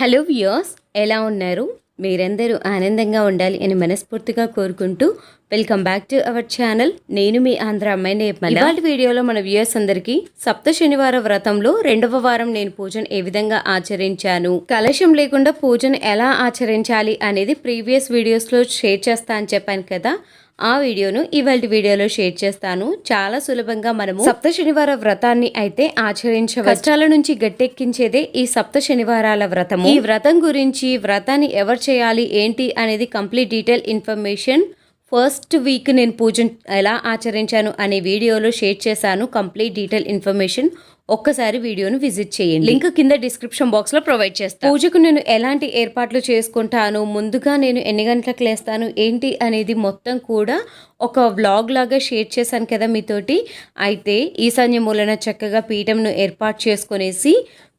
Hello viewers ఎలా ఉన్నారు? మీరందరూ ఆనందంగా ఉండాలి అని మనస్ఫూర్తిగా కోరుకుంటూ welcome back to our channel నేను మీ ఆంధ్ర అమ్మాయి నేపల ఇవాళ వీడియోలో మన వ్యూయర్స్ అందరికీ సప్త శనివార వ్రతంలో రెండవ వారం నేను పూజను ఏ విధంగా ఆచరించాను? కలశం లేకుండా పూజను ఎలా ఆచరించాలి అనేది ప్రీవియస్ వీడియోస్లో షేర్ చేస్తా అని చెప్పాను కదా. ఆ వీడియోను ఇవాళ వీడియోలో షేర్ చేస్తాను. చాలా సులభంగా మనము సప్త శనివార వ్రతాన్ని అయితే ఆచరించవచ్చు. కష్టాల నుంచి గట్టెక్కించేదే ఈ సప్త శనివారాల వ్రతము. ఈ వ్రతం గురించి వ్రతాన్ని ఎవరు చేయాలి ఏంటి అనేది complete detail information first week నేను పూజ ఎలా ఆచరించాను అనే వీడియోలో షేర్ చేశాను. కంప్లీట్ డీటెయిల్ ఇన్ఫర్మేషన్ ఒక్కసారి వీడియోను విజిట్ చేయండి. లింక్ కింద డిస్క్రిప్షన్ బాక్స్లో ప్రొవైడ్ చేస్తాను పూజకు నేను ఎలాంటి ఏర్పాట్లు చేసుకుంటాను? ముందుగా నేను ఎన్ని గంటలకు లేస్తాను? ఏంటి అనేది మొత్తం కూడా ఒక వ్లాగ్ లాగా షేర్ చేశాను కదా మీతోటి. అయితే ఈశాన్య మూలన చక్కగా పీఠంను ఏర్పాటు చేసుకునేసి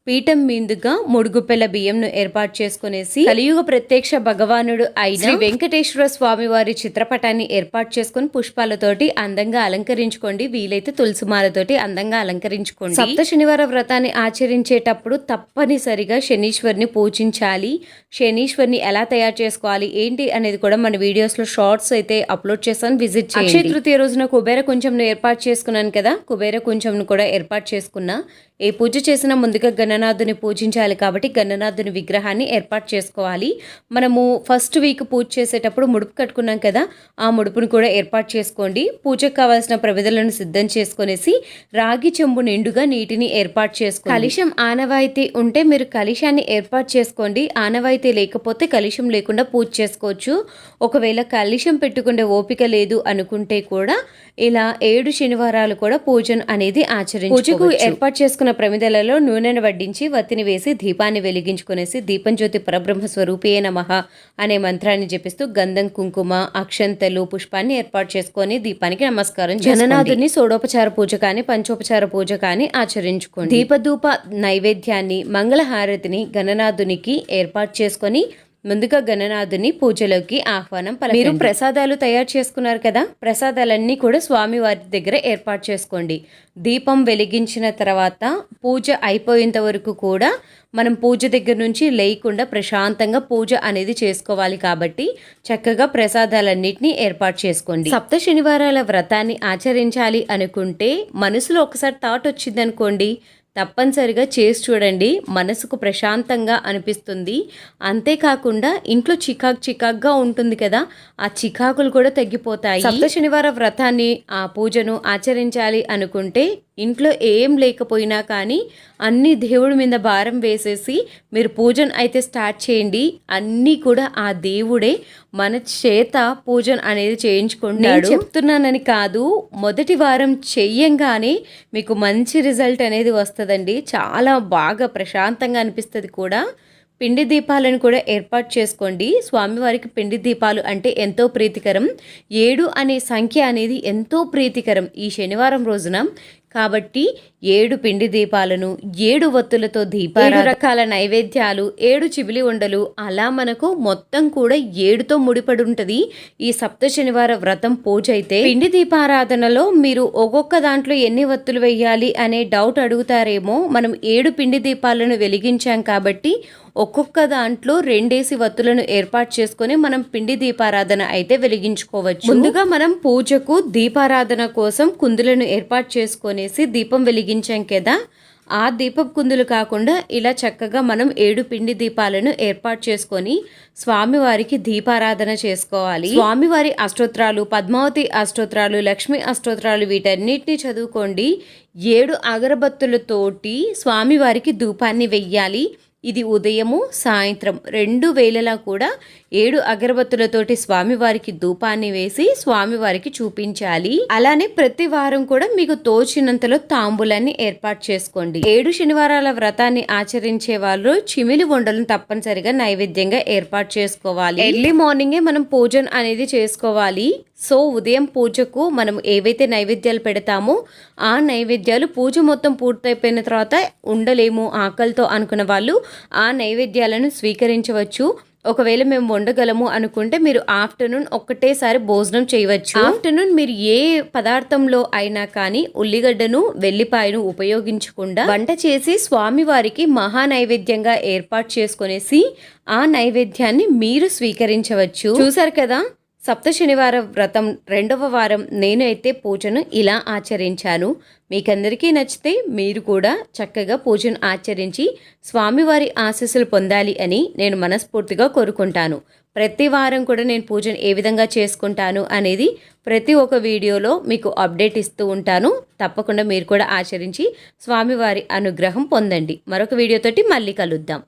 పీఠం మీదుగా ముడుగుపెల్ల బియ్యంను ఏర్పాటు చేసుకునేసి కలియుగ ప్రత్యక్ష భగవానుడు అయిన శ్రీ వెంకటేశ్వర స్వామి వారి చిత్రపటాన్ని ఏర్పాటు చేసుకుని పుష్పాలతోటి అందంగా అలంకరించుకోండి. వీలైతే తులసిమాలతోటి అందంగా అలంకరించుకోండి. సప్త శనివార వ్రతాన్ని ఆచరించేటప్పుడు తప్పనిసరిగా శనీశ్వరిని పూజించాలి. శనీశ్వరిని ఎలా తయారు చేసుకోవాలి? ఏంటి అనేది కూడా మన వీడియోస్లో షార్ట్స్ అయితే అప్లోడ్ చేస్తాను విజిట్ చేయండి. అక్షయ తృతీయ రోజున కుబేర కొంచెం ఏర్పాటు చేసుకున్నాను కదా. కుబేర కొంచెం కూడా ఏర్పాటు చేసుకున్నా. ఏ పూజ చేసినా ముందుగా గణనాథుని పూజించాలి కాబట్టి గణనాథుని విగ్రహాన్ని ఏర్పాటు చేసుకోవాలి. మనము ఫస్ట్ వీక్ పూజ చేసేటప్పుడు ముడుపు కట్టుకున్నాం కదా ఆ ముడుపును కూడా ఏర్పాటు చేసుకోండి. పూజకు కావాల్సిన ప్రవిధులను సిద్ధం చేసుకునేసి రాగి చెంబు నిండుగా నీటిని ఏర్పాటు చేసుకోండి. కలిశం ఆనవాయితీ ఉంటే మీరు కలిశాన్ని ఏర్పాటు చేసుకోండి. ఆనవాయితీ లేకపోతే కలిశం లేకుండా పూజ చేసుకోవచ్చు. ఒకవేళ కలిశం పెట్టుకునే ఓపిక లేదు అనుకుంటే కూడా ఇలా ఏడు శనివారాలు కూడా పూజను అనేది ఆచరించి పూజకు ఏర్పాటు చేసుకున్న ప్రమిదలలో నూనెను వడ్డించి వత్తిని వేసి దీపాన్ని వెలిగించుకునేసి దీపం జ్యోతి పరబ్రహ్మ స్వరూపియే నమః అనే మంత్రాన్ని జపిస్తూ గంధం కుంకుమ అక్షంతలు పుష్పాన్ని ఏర్పాటు చేసుకొని దీపానికి నమస్కారం జననాథుని సోడోపచార పూజ కానీ పంచోపచార పూజ కానీ ఆచరించుకోండి. దీపధూప నైవేద్యాన్ని మంగళహారతిని గణనాథునికి ఏర్పాటు చేసుకొని ముందుగా గణనాథుని పూజలోకి ఆహ్వానం పలు మీరు ప్రసాదాలు తయారు చేసుకున్నారు కదా? ప్రసాదాలన్నీ కూడా స్వామి వారి దగ్గర ఏర్పాటు చేసుకోండి. దీపం వెలిగించిన తర్వాత పూజ అయిపోయేంత వరకు కూడా మనం పూజ దగ్గర నుంచి లేకుండా ప్రశాంతంగా పూజ అనేది చేసుకోవాలి కాబట్టి చక్కగా ప్రసాదాలన్నింటినీ ఏర్పాటు చేసుకోండి. సప్త శనివారాల వ్రతాన్ని ఆచరించాలి అనుకుంటే మనసులో ఒకసారి థాట్ వచ్చిందనుకోండి తప్పనిసరిగా చేసి చూడండి. మనసుకు ప్రశాంతంగా అనిపిస్తుంది. అంతేకాకుండా ఇంట్లో చికాక్ చికాక్గా ఉంటుంది కదా ఆ చికాకులు కూడా తగ్గిపోతాయి. సప్త శనివార వ్రతాన్ని ఆ పూజను ఆచరించాలి అనుకుంటే ఇంట్లో ఏం లేకపోయినా కానీ అన్ని దేవుడి మీద భారం వేసేసి మీరు పూజను అయితే స్టార్ట్ చేయండి. అన్నీ కూడా ఆ దేవుడే మన చేత పూజన అనేది చేయించుకుంటాడు. చెప్తున్నానని కాదు మొదటి వారం చెయ్యంగానే మీకు మంచి రిజల్ట్ అనేది వస్తుందండి. చాలా బాగా ప్రశాంతంగా అనిపిస్తుంది కూడా. పిండి దీపాలను కూడా ఏర్పాటు చేసుకోండి. స్వామివారికి పిండి దీపాలు అంటే ఎంతో ప్రీతికరం. ఏడు అనే సంఖ్య అనేది ఎంతో ప్రీతికరం ఈ శనివారం రోజున. కాబట్టి ఏడు పిండి దీపాలను ఏడు వత్తులతో దీపాలు రకాల నైవేద్యాలు ఏడు చిబిలి ఉండలు. అలా మనకు మొత్తం కూడా ఏడుతో ముడిపడి ఉంటుంది ఈ సప్త శనివార వ్రతం పూజ అయితే పిండి దీపారాధనలో మీరు ఒక్కొక్క దాంట్లో ఎన్ని వత్తులు వేయాలి అనే డౌట్ అడుగుతారేమో. మనం ఏడు పిండి దీపాలను వెలిగించాం కాబట్టి ఒక్కొక్క దాంట్లో రెండేసి వత్తులను ఏర్పాటు చేసుకొని మనం పిండి దీపారాధన అయితే వెలిగించుకోవచ్చు. ముందుగా మనం పూజకు దీపారాధన కోసం కుందులను ఏర్పాటు చేసుకొనేసి దీపం వెలిగించాం కదా. ఆ దీపపు కుందులు కాకుండా ఇలా చక్కగా మనం ఏడు పిండి దీపాలను ఏర్పాటు చేసుకొని స్వామివారికి దీపారాధన చేసుకోవాలి. స్వామివారి అష్టోత్రాలు పద్మావతి అష్టోత్రాలు లక్ష్మి అష్టోత్రాలు వీటన్నిటిని చదువుకోండి. ఏడు అగరబత్తులతోటి స్వామివారికి ధూపాన్ని వెయ్యాలి. ఇది ఉదయము సాయంత్రం రెండు వేళలా కూడా ఏడు అగరబత్తులతోటి స్వామివారికి ధూపాన్ని వేసి స్వామివారికి చూపించాలి. అలానే ప్రతి వారం కూడా మీకు తోచినంతలో తాంబూలాన్ని ఏర్పాటు చేసుకోండి. ఏడు శనివారాల వ్రతాన్ని ఆచరించే వాళ్ళు చిమిలి వండలను తప్పనిసరిగా నైవేద్యంగా ఏర్పాటు చేసుకోవాలి. ఎర్లీ మార్నింగే మనం పూజన్ అనేది చేసుకోవాలి. సో ఉదయం పూజకు మనం ఏవైతే నైవేద్యాలు పెడతామో ఆ నైవేద్యాలు పూజ మొత్తం పూర్తయిపోయిన తర్వాత ఉండలేము ఆకలితో అనుకున్న వాళ్ళు ఆ నైవేద్యాలను స్వీకరించవచ్చు. ఒకవేళ మేము వండగలము అనుకుంటే మీరు ఆఫ్టర్నూన్ ఒక్కటేసారి భోజనం చేయవచ్చు. ఆఫ్టర్నూన్ మీరు ఏ పదార్థంలో అయినా కానీ ఉల్లిగడ్డను వెల్లిపాయను ఉపయోగించకుండా వంట చేసి స్వామివారికి మహా నైవేద్యంగా ఏర్పాటు చేసుకునేసి ఆ నైవేద్యాన్ని మీరు స్వీకరించవచ్చు. చూసారు కదా? సప్త శనివార వ్రతం రెండవ వారం నేను అయితే పూజను ఇలా ఆచరించాను. మీకందరికీ నచ్చితే మీరు కూడా చక్కగా పూజను ఆచరించి స్వామివారి ఆశీస్సులు పొందాలి అని నేను మనస్ఫూర్తిగా కోరుకుంటాను. ప్రతి వారం కూడా నేను పూజను ఏ విధంగా చేసుకుంటాను అనేది ప్రతి ఒక్క వీడియోలో మీకు అప్డేట్ ఇస్తూ ఉంటాను. తప్పకుండా మీరు కూడా ఆచరించి స్వామివారి అనుగ్రహం పొందండి. మరొక వీడియోతోటి మళ్ళీ కలుద్దాం.